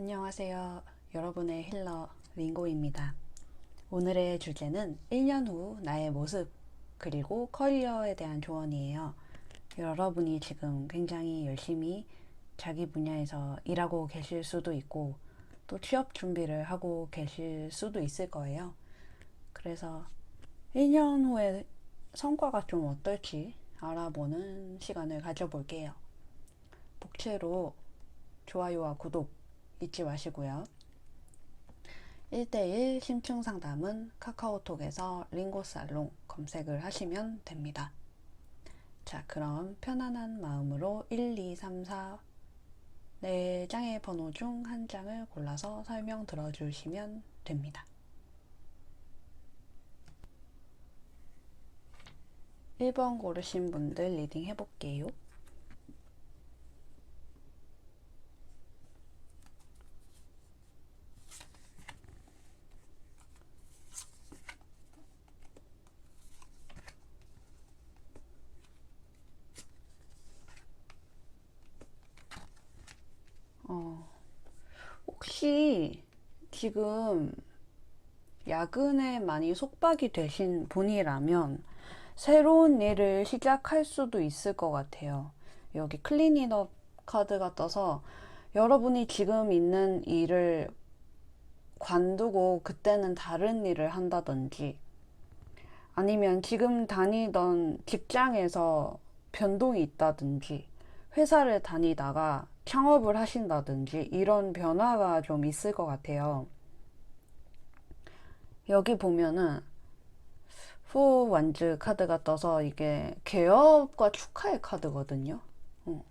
안녕하세요. 여러분의 힐러 링고입니다. 오늘의 주제는 1년 후 나의 모습 그리고 커리어에 대한 조언이에요. 여러분이 지금 굉장히 열심히 자기 분야에서 일하고 계실 수도 있고 또 취업 준비를 하고 계실 수도 있을 거예요. 그래서 1년 후에 성과가 좀 어떨지 알아보는 시간을 가져볼게요. 복채로 좋아요와 구독 잊지 마시고요. 1대1 심층 상담은 카카오톡에서 링고 살롱 검색을 하시면 됩니다. 자, 그럼 편안한 마음으로 1, 2, 3, 4 4장의 번호 중 한 장을 골라서 설명 들어주시면 됩니다. 1번 고르신 분들 리딩 해볼게요. 어, 혹시 지금 야근에 많이 속박이 되신 분이라면 새로운 일을 시작할 수도 있을 것 같아요. 여기 클린인업 카드가 떠서 여러분이 지금 있는 일을 관두고 그때는 다른 일을 한다든지 아니면 지금 다니던 직장에서 변동이 있다든지 회사를 다니다가 창업을 하신다든지 이런 변화가 좀 있을 것 같아요. 여기 보면은 후 완즈 카드가 떠서 이게 개업과 축하의 카드거든요. 어,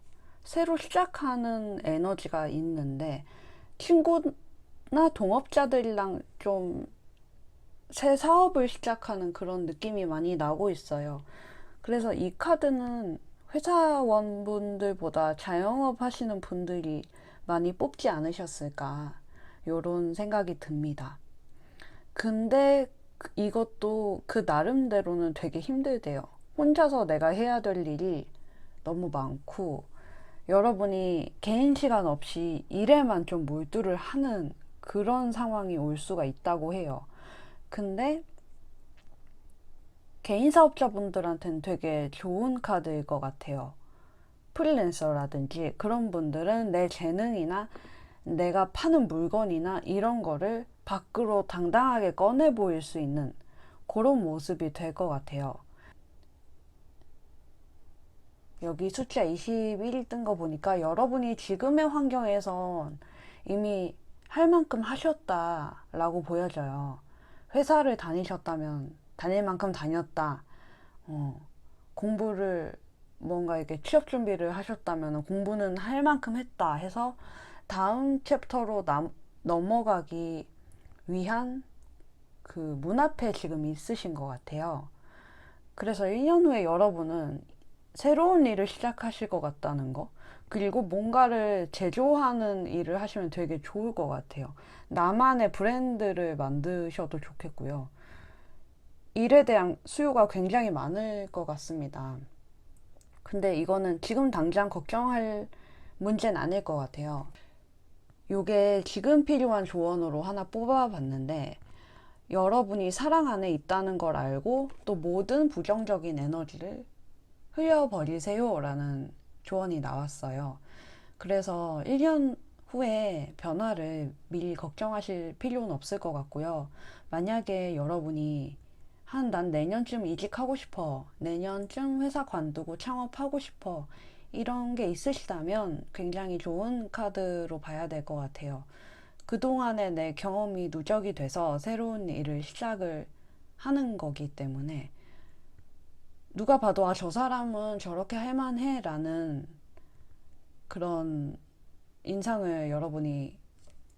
새로 시작하는 에너지가 있는데 친구나 동업자들이랑 좀 새 사업을 시작하는 그런 느낌이 많이 나고 있어요. 그래서 이 카드는 회사원분들보다 자영업 하시는 분들이 많이 뽑지 않으셨을까, 요런 생각이 듭니다. 근데 그- 이것도 그 나름대로는 되게 힘들대요. 혼자서 내가 해야 될 일이 너무 많고, 여러분이 개인 시간 없이 일에만 좀 몰두를 하는 그런 상황이 올 수가 있다고 해요. 근데 개인 사업자분들한테는 되게 좋은 카드일 것 같아요. 프리랜서라든지 그런 분들은 내 재능이나 내가 파는 물건이나 이런 거를 밖으로 당당하게 꺼내 보일 수 있는 그런 모습이 될 것 같아요. 여기 숫자 21뜬거 보니까 여러분이 지금의 환경에선 이미 할 만큼 하셨다라고 보여져요. 회사를 다니셨다면 다닐 만큼 다녔다. 어, 공부를 뭔가 이렇게 취업 준비를 하셨다면 공부는 할 만큼 했다 해서 다음 챕터로 남, 넘어가기 위한 그 문 앞에 지금 있으신 것 같아요. 그래서 1년 후에 여러분은 새로운 일을 시작하실 것 같다는 거. 그리고 뭔가를 제조하는 일을 하시면 되게 좋을 것 같아요. 나만의 브랜드를 만드셔도 좋겠고요. 일에 대한 수요가 굉장히 많을 것 같습니다. 근데 이거는 지금 당장 걱정할 문제는 아닐 것 같아요. 요게 지금 필요한 조언으로 하나 뽑아봤는데, 여러분이 사랑 안에 있다는 걸 알고 또 모든 부정적인 에너지를 흘려버리세요 라는 조언이 나왔어요. 그래서 1년 후에 변화를 미리 걱정하실 필요는 없을 것 같고요. 만약에 여러분이 한 난 내년쯤 이직하고 싶어. 내년쯤 회사 관두고 창업하고 싶어. 이런 게 있으시다면 굉장히 좋은 카드로 봐야 될 것 같아요. 그동안의 내 경험이 누적이 돼서 새로운 일을 시작을 하는 거기 때문에 누가 봐도 아, 저 사람은 저렇게 할 만해 라는 그런 인상을 여러분이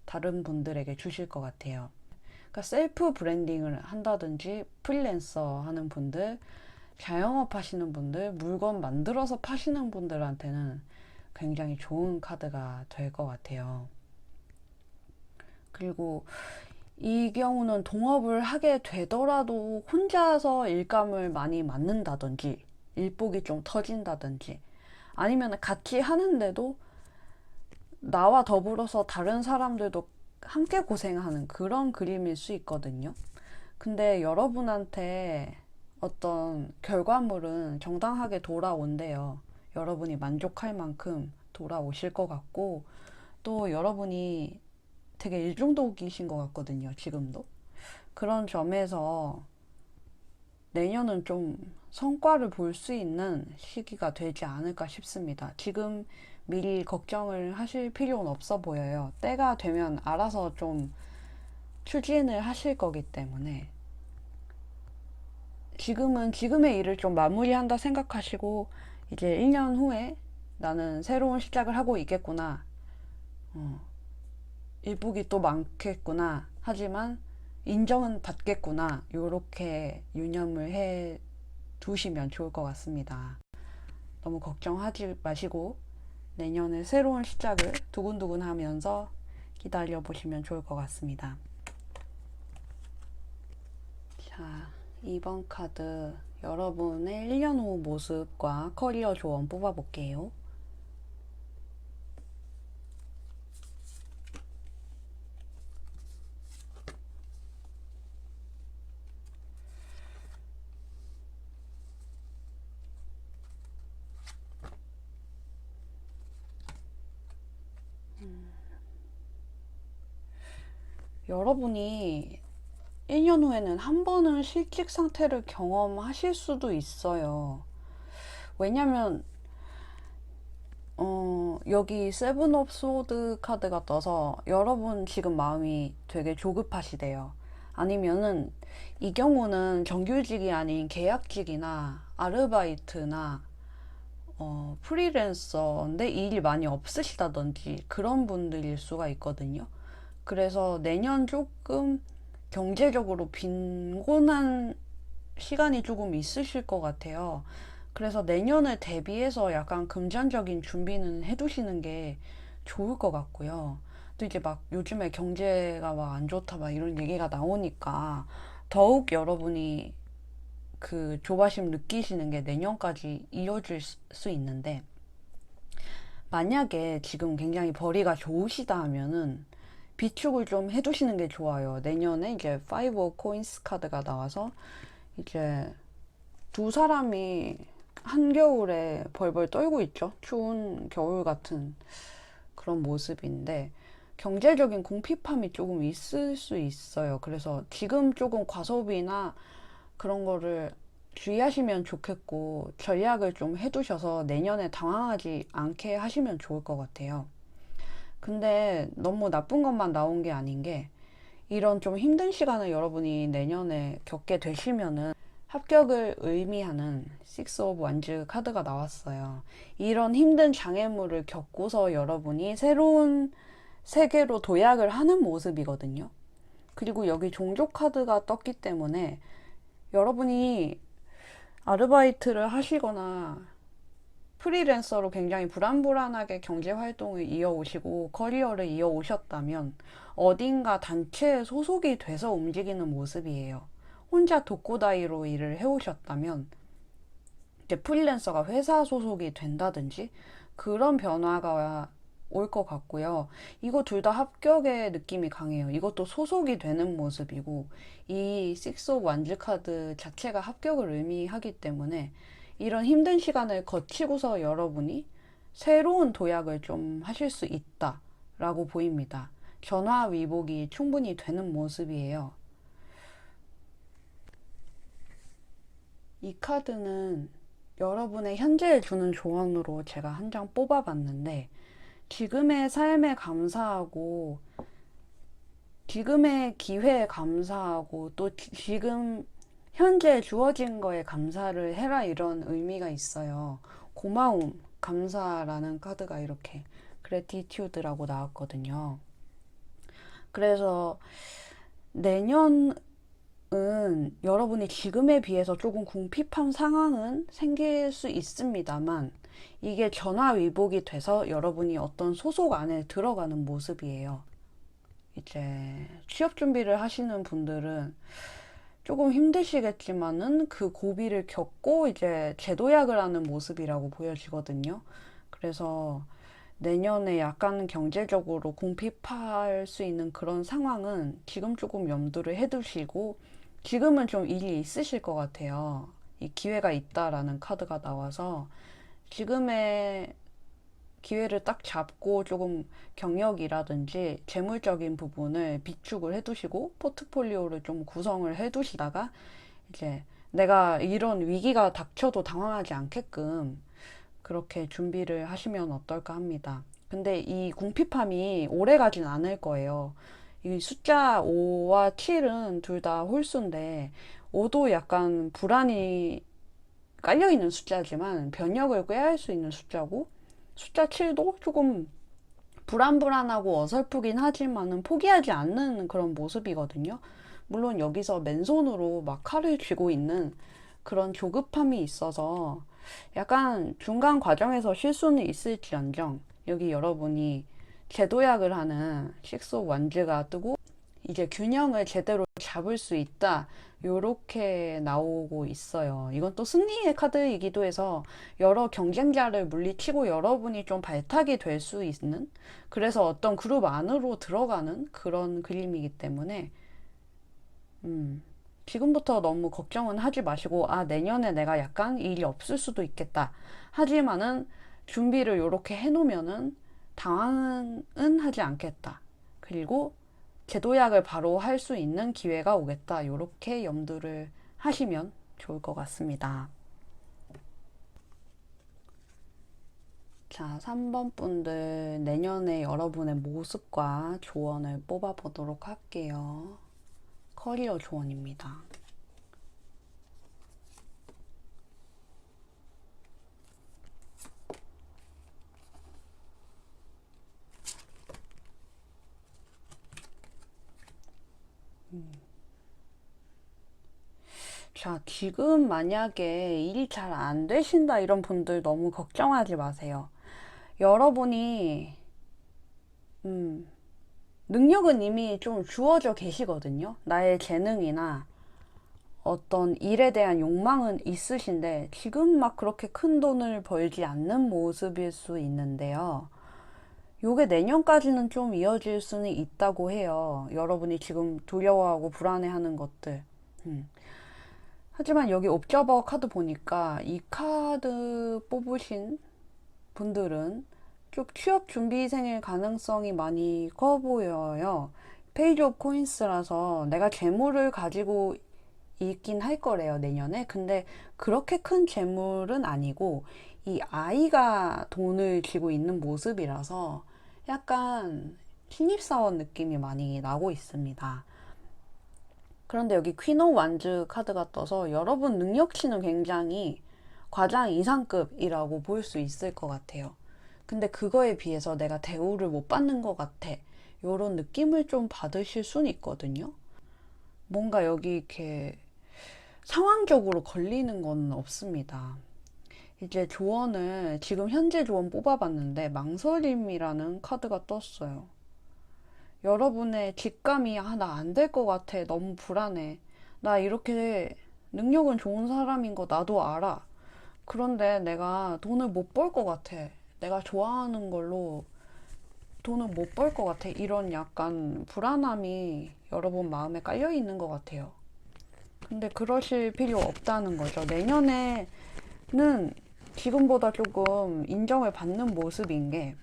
다른 분들에게 주실 것 같아요. 그러니까 셀프 브랜딩을 한다든지 프리랜서 하는 분들, 자영업 하시는 분들, 물건 만들어서 파시는 분들한테는 굉장히 좋은 카드가 될 것 같아요. 그리고 이 경우는 동업을 하게 되더라도 혼자서 일감을 많이 맞는다든지, 일복이 좀 터진다든지, 아니면 같이 하는데도 나와 더불어서 다른 사람들도 함께 고생하는 그런 그림일 수 있거든요. 근데 여러분한테 어떤 결과물은 정당하게 돌아온대요. 여러분이 만족할 만큼 돌아오실 것 같고, 또 여러분이 되게 일중독이신 것 같거든요, 지금도. 그런 점에서 내년은 좀 성과를 볼 수 있는 시기가 되지 않을까 싶습니다. 지금 미리 걱정을 하실 필요는 없어 보여요. 때가 되면 알아서 좀 추진을 하실 거기 때문에 지금은 지금의 일을 좀 마무리한다 생각하시고 이제 1년 후에 나는 새로운 시작을 하고 있겠구나. 어, 일복이 또 많겠구나. 하지만 인정은 받겠구나. 요렇게 유념을 해 두시면 좋을 것 같습니다. 너무 걱정하지 마시고 내년에 새로운 시작을 두근두근 하면서 기다려 보시면 좋을 것 같습니다. 자, 2번 카드 여러분의 1년 후 모습과 커리어 조언 뽑아볼게요. 여러분이 1년 후에는 한 번은 실직 상태를 경험하실 수도 있어요. 왜냐면, 어, 여기 세븐 오브 소드 카드가 떠서 여러분 지금 마음이 되게 조급하시대요. 아니면은 이 경우는 정규직이 아닌 계약직이나 아르바이트나 어, 프리랜서인데 일이 많이 없으시다든지 그런 분들일 수가 있거든요. 그래서 내년 조금 경제적으로 빈곤한 시간이 조금 있으실 것 같아요. 그래서 내년을 대비해서 약간 금전적인 준비는 해두시는 게 좋을 것 같고요. 또 이제 막 요즘에 경제가 막 안 좋다 막 이런 얘기가 나오니까 더욱 여러분이 그 조바심 느끼시는 게 내년까지 이어질 수 있는데 만약에 지금 굉장히 벌이가 좋으시다 하면은 비축을 좀 해두시는 게 좋아요. 내년에 이제 5 코인스 카드가 나와서 이제 두 사람이 한겨울에 벌벌 떨고 있죠. 추운 겨울 같은 그런 모습인데 경제적인 궁핍함이 조금 있을 수 있어요. 그래서 지금 조금 과소비나 그런 거를 주의하시면 좋겠고 전략을 좀 해두셔서 내년에 당황하지 않게 하시면 좋을 것 같아요. 근데 너무 나쁜 것만 나온 게 아닌 게 이런 좀 힘든 시간을 여러분이 내년에 겪게 되시면은 합격을 의미하는 Six of Wands 카드가 나왔어요. 이런 힘든 장애물을 겪고서 여러분이 새로운 세계로 도약을 하는 모습이거든요. 그리고 여기 종족 카드가 떴기 때문에 여러분이 아르바이트를 하시거나 프리랜서로 굉장히 불안불안하게 경제 활동을 이어오시고 커리어를 이어오셨다면 어딘가 단체에 소속이 돼서 움직이는 모습이에요. 혼자 독고다이로 일을 해오셨다면 이제 프리랜서가 회사 소속이 된다든지 그런 변화가 올 것 같고요. 이거 둘 다 합격의 느낌이 강해요. 이것도 소속이 되는 모습이고 이 식스 오브 완즈 카드 자체가 합격을 의미하기 때문에 이런 힘든 시간을 거치고서 여러분이 새로운 도약을 좀 하실 수 있다라고 보입니다. 전화 위복이 충분히 되는 모습이에요. 이 카드는 여러분의 현재에 주는 조언으로 제가 한 장 뽑아봤는데, 지금의 삶에 감사하고, 지금의 기회에 감사하고, 또 지금 현재 주어진 거에 감사를 해라 이런 의미가 있어요. 고마움, 감사라는 카드가 이렇게 그래티튜드라고 나왔거든요. 그래서 내년은 여러분이 지금에 비해서 조금 궁핍한 상황은 생길 수 있습니다만 이게 전화위복이 돼서 여러분이 어떤 소속 안에 들어가는 모습이에요. 이제 취업 준비를 하시는 분들은 조금 힘드시겠지만은 그 고비를 겪고 이제 재도약을 하는 모습이라고 보여지거든요. 그래서 내년에 약간 경제적으로 궁핍할 수 있는 그런 상황은 지금 조금 염두를 해두시고 지금은 좀 일이 있으실 것 같아요. 이 기회가 있다라는 카드가 나와서 지금의 기회를 딱 잡고 조금 경력이라든지 재물적인 부분을 비축을 해두시고 포트폴리오를 좀 구성을 해두시다가 이제 내가 이런 위기가 닥쳐도 당황하지 않게끔 그렇게 준비를 하시면 어떨까 합니다. 근데 이 궁핍함이 오래 가진 않을 거예요. 이 숫자 5와 7은 둘 다 홀수인데 5도 약간 불안이 깔려 있는 숫자지만 변력을 꾀할 수 있는 숫자고 숫자 7도 조금 불안불안하고 어설프긴 하지만은 포기하지 않는 그런 모습이거든요. 물론 여기서 맨손으로 막 칼을 쥐고 있는 그런 조급함이 있어서 약간 중간 과정에서 실수는 있을지언정 여기 여러분이 제도약을 하는 식스 완즈가 뜨고 이제 균형을 제대로 잡을 수 있다. 요렇게 나오고 있어요. 이건 또 승리의 카드이기도 해서 여러 경쟁자를 물리치고 여러분이 좀 발탁이 될 수 있는 그래서 어떤 그룹 안으로 들어가는 그런 그림이기 때문에 음, 지금부터 너무 걱정은 하지 마시고 아 내년에 내가 약간 일이 없을 수도 있겠다. 하지만은 준비를 요렇게 해놓으면은 당황은 하지 않겠다. 그리고 제도약을 바로 할 수 있는 기회가 오겠다. 요렇게 염두를 하시면 좋을 것 같습니다. 자, 3번 분들 내년에 여러분의 모습과 조언을 뽑아보도록 할게요. 커리어 조언입니다. 자, 지금 만약에 일이 잘 안 되신다 이런 분들 너무 걱정하지 마세요. 여러분이, 음, 능력은 이미 좀 주어져 계시거든요. 나의 재능이나 어떤 일에 대한 욕망은 있으신데 지금 막 그렇게 큰 돈을 벌지 않는 모습일 수 있는데요. 요게 내년까지는 좀 이어질 수는 있다고 해요. 여러분이 지금 두려워하고 불안해하는 것들. 음. 하지만 여기 옵저버 카드 보니까 이 카드 뽑으신 분들은 좀 취업 준비생일 가능성이 많이 커 보여요. 페이지 오브 코인스라서 내가 재물을 가지고 있긴 할 거래요, 내년에. 근데 그렇게 큰 재물은 아니고 이 아이가 돈을 쥐고 있는 모습이라서 약간 신입사원 느낌이 많이 나고 있습니다. 그런데 여기 퀸오 완즈 카드가 떠서 여러분 능력치는 굉장히 과장 이상급이라고 볼 수 있을 것 같아요. 근데 그거에 비해서 내가 대우를 못 받는 것 같아. 요런 느낌을 좀 받으실 수는 있거든요. 뭔가 여기 이렇게 상황적으로 걸리는 건 없습니다. 이제 조언을 지금 현재 조언 뽑아봤는데 망설임이라는 카드가 떴어요. 여러분의 직감이 아, 나 안 될 것 같아. 너무 불안해. 나 이렇게 능력은 좋은 사람인 거 나도 알아. 그런데 내가 돈을 못 벌 것 같아. 내가 좋아하는 걸로 돈을 못 벌 것 같아. 이런 약간 불안함이 여러분 마음에 깔려 있는 것 같아요. 근데 그러실 필요 없다는 거죠. 내년에는 지금보다 조금 인정을 받는 모습인 게,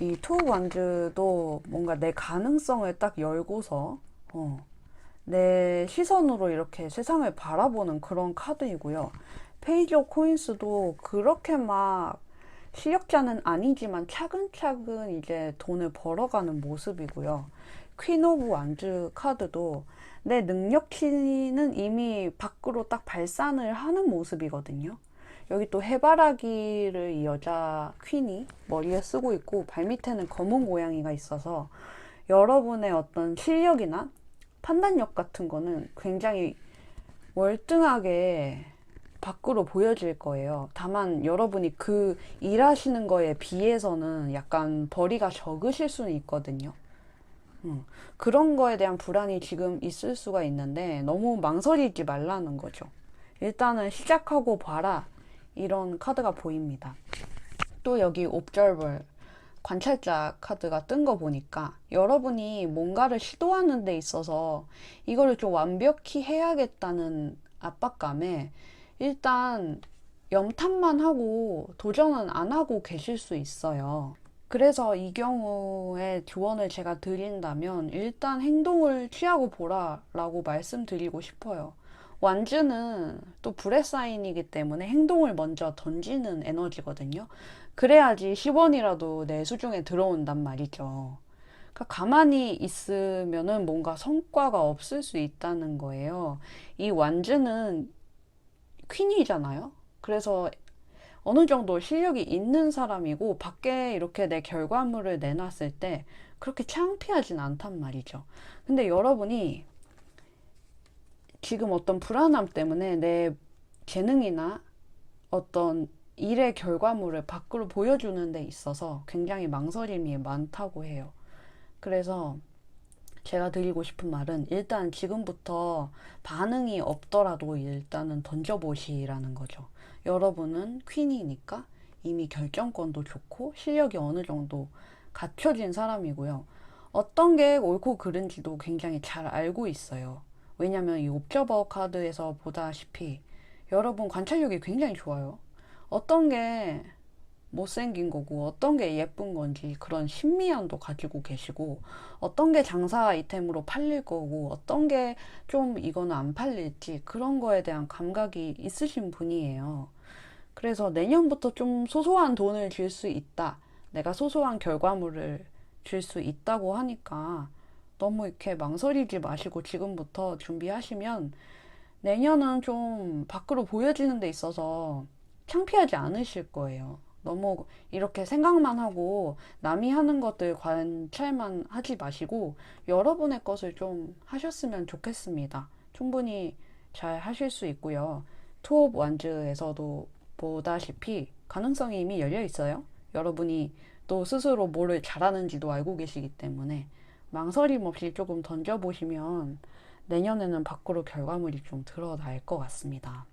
이투 완즈도 뭔가 내 가능성을 딱 열고서, 어, 내 시선으로 이렇게 세상을 바라보는 그런 카드이고요. 페이지 오브 코인스도 그렇게 막 실력자는 아니지만 차근차근 이제 돈을 벌어가는 모습이고요. 퀸 오브 완즈 카드도 내 능력치는 이미 밖으로 딱 발산을 하는 모습이거든요. 여기 또 해바라기를 이 여자 퀸이 머리에 쓰고 있고 발밑에는 검은 고양이가 있어서 여러분의 어떤 실력이나 판단력 같은 거는 굉장히 월등하게 밖으로 보여질 거예요. 다만 여러분이 그 일하시는 거에 비해서는 약간 벌이가 적으실 수는 있거든요. 음, 그런 거에 대한 불안이 지금 있을 수가 있는데 너무 망설이지 말라는 거죠. 일단은 시작하고 봐라. 이런 카드가 보입니다. 또 여기 옵저버 관찰자 카드가 뜬 거 보니까 여러분이 뭔가를 시도하는 데 있어서 이거를 좀 완벽히 해야겠다는 압박감에 일단 염탐만 하고 도전은 안 하고 계실 수 있어요. 그래서 이 경우에 조언을 제가 드린다면 일단 행동을 취하고 보라라고 말씀드리고 싶어요. 완주는 또 불의 사인이기 때문에 행동을 먼저 던지는 에너지거든요. 그래야지 10원이라도 내 수중에 들어온단 말이죠. 그러니까 가만히 있으면은 뭔가 성과가 없을 수 있다는 거예요. 이 완주는 퀸이잖아요. 그래서 어느 정도 실력이 있는 사람이고 밖에 이렇게 내 결과물을 내놨을 때 그렇게 창피하진 않단 말이죠. 근데 여러분이 지금 어떤 불안함 때문에 내 재능이나 어떤 일의 결과물을 밖으로 보여주는 데 있어서 굉장히 망설임이 많다고 해요. 그래서 제가 드리고 싶은 말은 일단 지금부터 반응이 없더라도 일단은 던져보시라는 거죠. 여러분은 퀸이니까 이미 결정권도 좋고 실력이 어느 정도 갖춰진 사람이고요. 어떤 게 옳고 그른지도 굉장히 잘 알고 있어요. 왜냐면 이 옵저버 카드에서 보다시피 여러분 관찰력이 굉장히 좋아요. 어떤 게 못생긴 거고 어떤 게 예쁜 건지 그런 신미함도 가지고 계시고 어떤 게 장사 아이템으로 팔릴 거고 어떤 게 좀 이거는 안 팔릴지 그런 거에 대한 감각이 있으신 분이에요. 그래서 내년부터 좀 소소한 돈을 줄 수 있다. 내가 소소한 결과물을 줄 수 있다고 하니까 너무 이렇게 망설이지 마시고 지금부터 준비하시면 내년은 좀 밖으로 보여지는 데 있어서 창피하지 않으실 거예요. 너무 이렇게 생각만 하고 남이 하는 것들 관찰만 하지 마시고 여러분의 것을 좀 하셨으면 좋겠습니다. 충분히 잘 하실 수 있고요. 투옵 완즈에서도 보다시피 가능성이 이미 열려 있어요. 여러분이 또 스스로 뭐를 잘하는지도 알고 계시기 때문에 망설임 없이 조금 던져보시면 내년에는 밖으로 결과물이 좀 드러날 것 같습니다.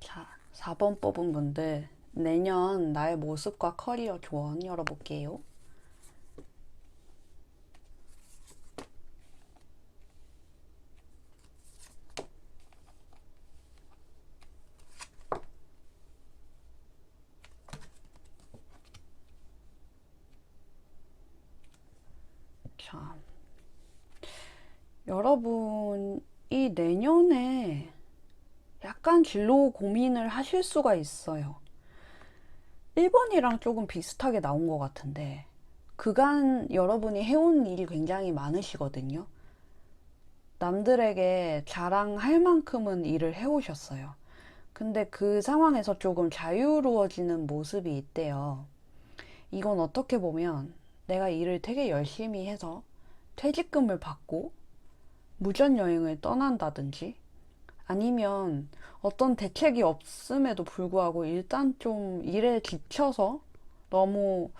자, 4번 뽑은 분들 내년 나의 모습과 커리어 조언 열어볼게요. 자, 여러분이 내년에 약간 진로 고민을 하실 수가 있어요. 1번이랑 조금 비슷하게 나온 것 같은데, 그간 여러분이 해온 일이 굉장히 많으시거든요. 남들에게 자랑할 만큼은 일을 해오셨어요. 근데 그 상황에서 조금 자유로워지는 모습이 있대요. 이건 어떻게 보면 내가 일을 되게 열심히 해서 퇴직금을 받고 무전 여행을 떠난다든지 아니면 어떤 대책이 없음에도 불구하고 일단 좀 일에 지쳐서 너무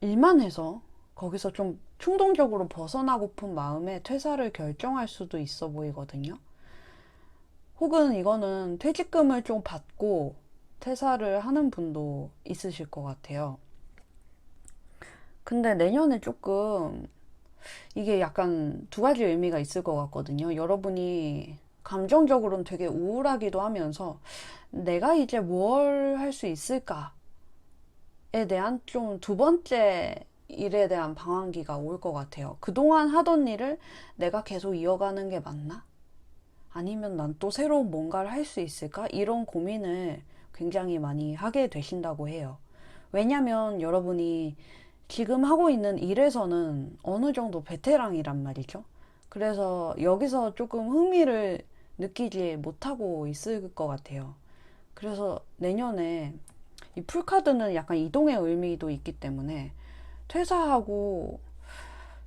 일만 해서 거기서 좀 충동적으로 벗어나고픈 마음에 퇴사를 결정할 수도 있어 보이거든요. 혹은 이거는 퇴직금을 좀 받고 퇴사를 하는 분도 있으실 것 같아요. 근데 내년에 조금 이게 약간 두 가지 의미가 있을 것 같거든요. 여러분이 감정적으로는 되게 우울하기도 하면서 내가 이제 뭘 할 수 있을까에 대한 좀 두 번째 일에 대한 방황기가 올 것 같아요. 그동안 하던 일을 내가 계속 이어가는 게 맞나? 아니면 난 또 새로운 뭔가를 할 수 있을까? 이런 고민을 굉장히 많이 하게 되신다고 해요. 왜냐면 여러분이 지금 하고 있는 일에서는 어느 정도 베테랑이란 말이죠. 그래서 여기서 조금 흥미를 느끼지 못하고 있을 것 같아요. 그래서 내년에 이 풀카드는 약간 이동의 의미도 있기 때문에 퇴사하고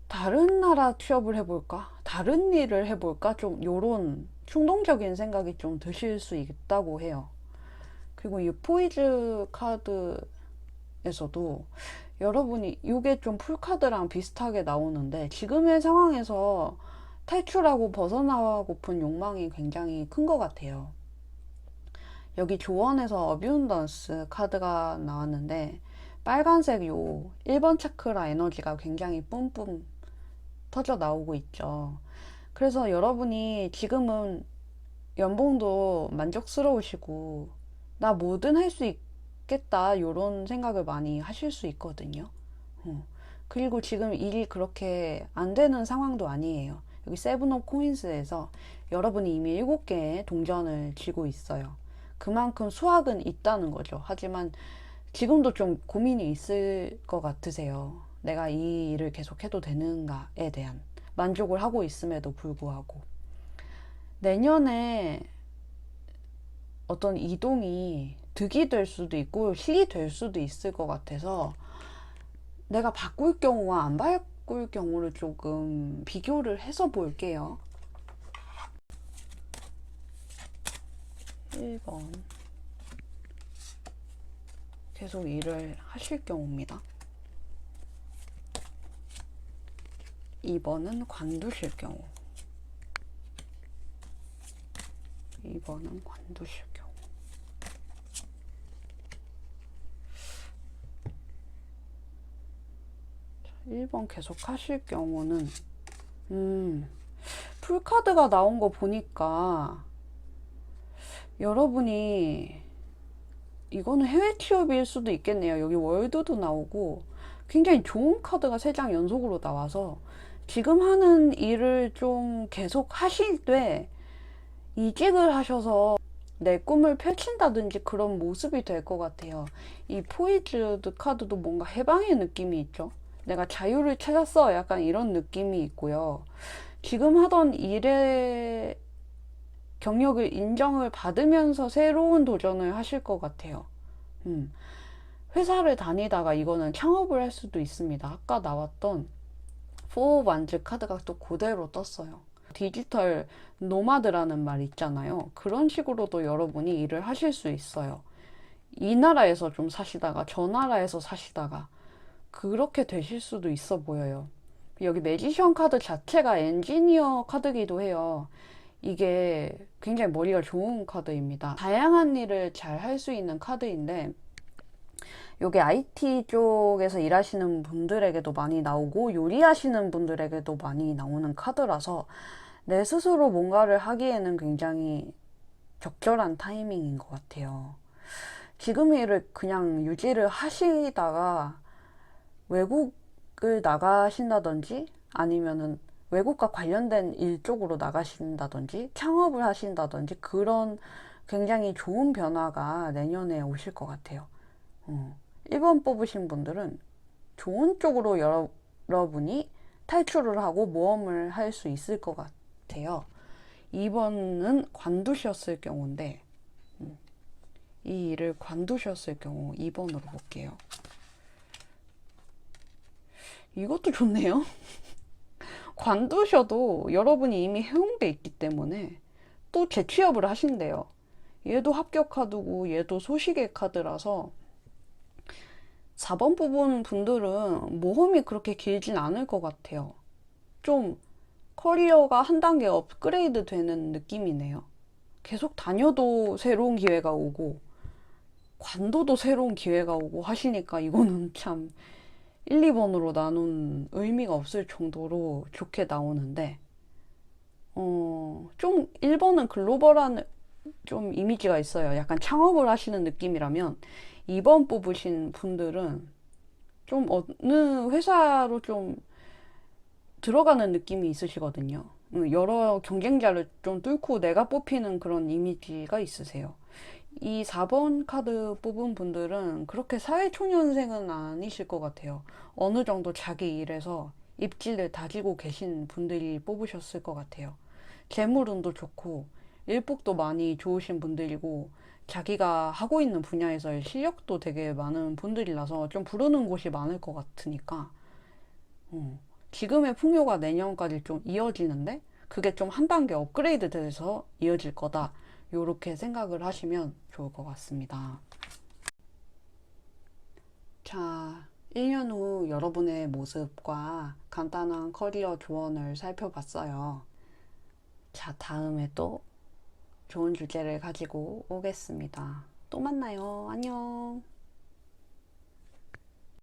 다른 나라 취업을 해볼까? 다른 일을 해볼까? 좀 요런 충동적인 생각이 좀 드실 수 있다고 해요. 그리고 이 포이즈 카드에서도 여러분이 이게 좀 풀카드랑 비슷하게 나오는데 지금의 상황에서 탈출하고 벗어나고픈 욕망이 굉장히 큰 것 같아요. 여기 조언에서 어뷰던스 카드가 나왔는데 빨간색 요 1번 차크라 에너지가 굉장히 뿜뿜 터져 나오고 있죠. 그래서 여러분이 지금은 연봉도 만족스러우시고 나 뭐든 할 수 있 겠다 요런 생각을 많이 하실 수 있거든요. 어. 그리고 지금 일이 그렇게 안 되는 상황도 아니에요. 여기 세븐 오브 코인스에서 여러분이 이미 7개의 동전을 쥐고 있어요. 그만큼 수확은 있다는 거죠. 하지만 지금도 좀 고민이 있을 것 같으세요. 내가 이 일을 계속해도 되는가에 대한 만족을 하고 있음에도 불구하고 내년에 어떤 이동이 득이 될 수도 있고 실이 될 수도 있을 것 같아서 내가 바꿀 경우와 안 바꿀 경우를 조금 비교를 해서 볼게요. 1번 계속 일을 하실 경우입니다. 2번은 관두실 경우 2번은 관두실 경우 1번 계속 하실 경우는 음 풀카드가 나온 거 보니까 여러분이 이거는 해외 취업일 수도 있겠네요. 여기 월드도 나오고 굉장히 좋은 카드가 세장 연속으로 나와서 지금 하는 일을 좀 계속 하실 때 이직을 하셔서 내 꿈을 펼친다든지 그런 모습이 될 것 같아요. 이 포이즈드 카드도 뭔가 해방의 느낌이 있죠. 내가 자유를 찾았어. 약간 이런 느낌이 있고요. 지금 하던 일의 경력을 인정을 받으면서 새로운 도전을 하실 것 같아요. 음. 회사를 다니다가 이거는 창업을 할 수도 있습니다. 아까 나왔던 포 완즈 카드가 또 그대로 떴어요. 디지털 노마드라는 말 있잖아요. 그런 식으로도 여러분이 일을 하실 수 있어요. 이 나라에서 좀 사시다가 저 나라에서 사시다가 그렇게 되실 수도 있어 보여요. 여기 매지션 카드 자체가 엔지니어 카드기도 해요. 이게 굉장히 머리가 좋은 카드입니다. 다양한 일을 잘 할 수 있는 카드인데 요게 IT 쪽에서 일하시는 분들에게도 많이 나오고 요리하시는 분들에게도 많이 나오는 카드라서 내 스스로 뭔가를 하기에는 굉장히 적절한 타이밍인 것 같아요. 지금 일을 그냥 유지를 하시다가 외국을 나가신다든지 아니면은 외국과 관련된 일 쪽으로 나가신다든지 창업을 하신다든지 그런 굉장히 좋은 변화가 내년에 오실 것 같아요. 어. 1번 뽑으신 분들은 좋은 쪽으로 여러, 여러분이 탈출을 하고 모험을 할 수 있을 것 같아요. 2번은 관두셨을 경우인데 음, 이 일을 관두셨을 경우 2번으로 볼게요. 이것도 좋네요. 관두셔도 여러분이 이미 해온 게 있기 때문에 또 재취업을 하신대요. 얘도 합격 카드고 얘도 소식의 카드라서 4번 뽑은 분들은 모험이 그렇게 길진 않을 것 같아요. 좀 커리어가 한 단계 업그레이드 되는 느낌이네요. 계속 다녀도 새로운 기회가 오고, 관둬도 새로운 기회가 오고 하시니까 이거는 참 1, 2번으로 나눈 의미가 없을 정도로 좋게 나오는데, 어, 좀 1번은 글로벌한 좀 이미지가 있어요. 약간 창업을 하시는 느낌이라면 2번 뽑으신 분들은 좀 어느 회사로 좀 들어가는 느낌이 있으시거든요. 음, 여러 경쟁자를 좀 뚫고 내가 뽑히는 그런 이미지가 있으세요. 이 4번 카드 뽑은 분들은 그렇게 사회초년생은 아니실 것 같아요. 어느 정도 자기 일에서 입지를 다지고 계신 분들이 뽑으셨을 것 같아요. 재물운도 좋고, 일복도 많이 좋으신 분들이고, 자기가 하고 있는 분야에서의 실력도 되게 많은 분들이라서 좀 부르는 곳이 많을 것 같으니까, 어, 지금의 풍요가 내년까지 좀 이어지는데, 그게 좀 한 단계 업그레이드 돼서 이어질 거다. 요렇게 생각을 하시면 좋을 것 같습니다. 자, 1년 후 여러분의 모습과 간단한 커리어 조언을 살펴봤어요. 자, 다음에 또 좋은 주제를 가지고 오겠습니다. 또 만나요. 안녕.